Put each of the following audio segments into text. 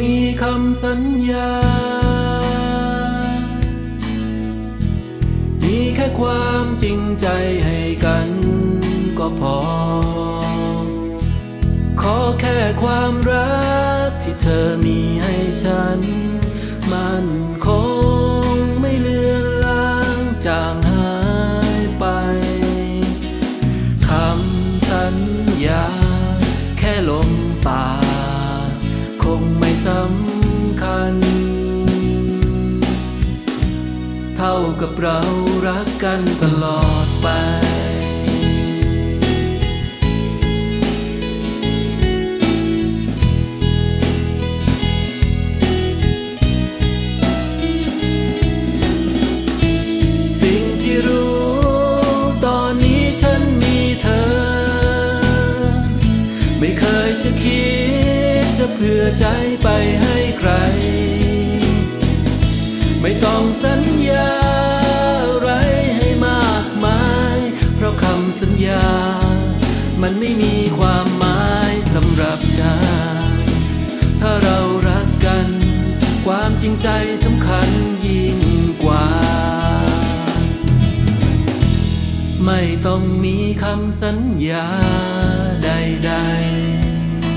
มีคำสัญญา มีแค่ความจริงใจให้กันก็พอ ขอแค่ความรักที่เธอมีให้ฉัน มันคงไม่เลือนลางจางหายไป คำสัญญา แค่ลมปาก กับเรารักกันตลอดไปสิ่งที่รู้ตอนนี้ฉันมีเธอไม่เคยจะคิดจะเผื่อใจไปให้ สำคัญยิ่งกว่า ไม่ต้องมีคำสัญญาใด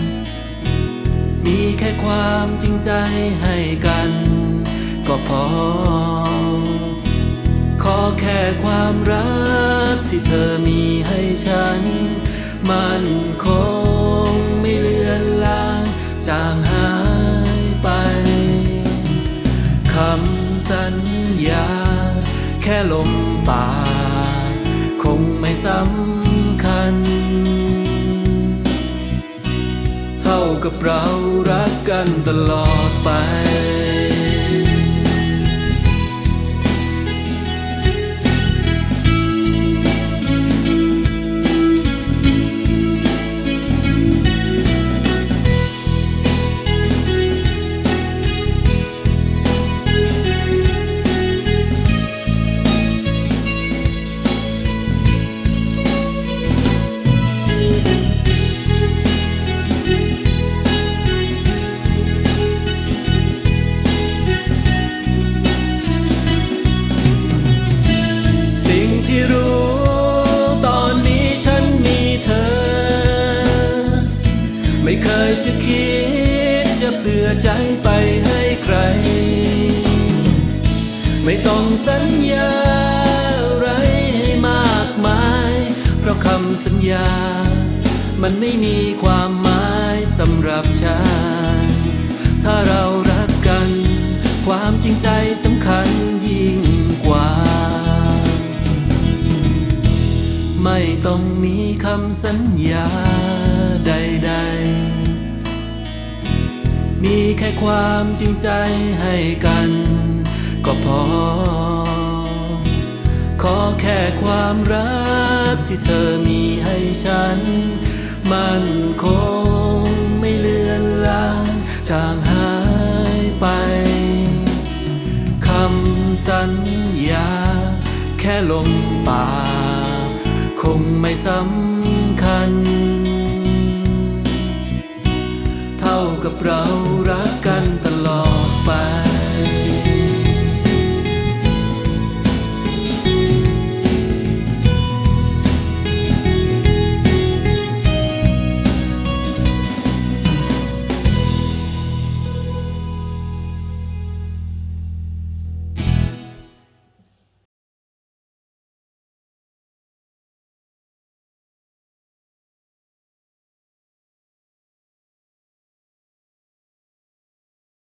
ๆ มีแค่ความจริงใจให้กัน ก็พอ ขอแค่ความรักที่เธอมีให้ฉัน มันคงไม่เลือนลางจาง ยา แค่ลมปากคงไม่สำคัญ เท่ากับเรารักกันตลอดไป ใจไปให้ใคร ไม่ต้องสัญญาอะไรให้มากมาย เพราะคำสัญญา มันไม่มีความหมายสำหรับฉันถ้าเรารักกัน ความจริงใจสำคัญยิ่งกว่า ไม่ต้องมีคำสัญญา มีแค่ความจริงใจให้กัน ก็พอ ขอแค่ความรักที่เธอมีให้ฉัน มันคงไม่เลือนลางจางหายไปคำสัญญา แค่ลมปากคงไม่สำ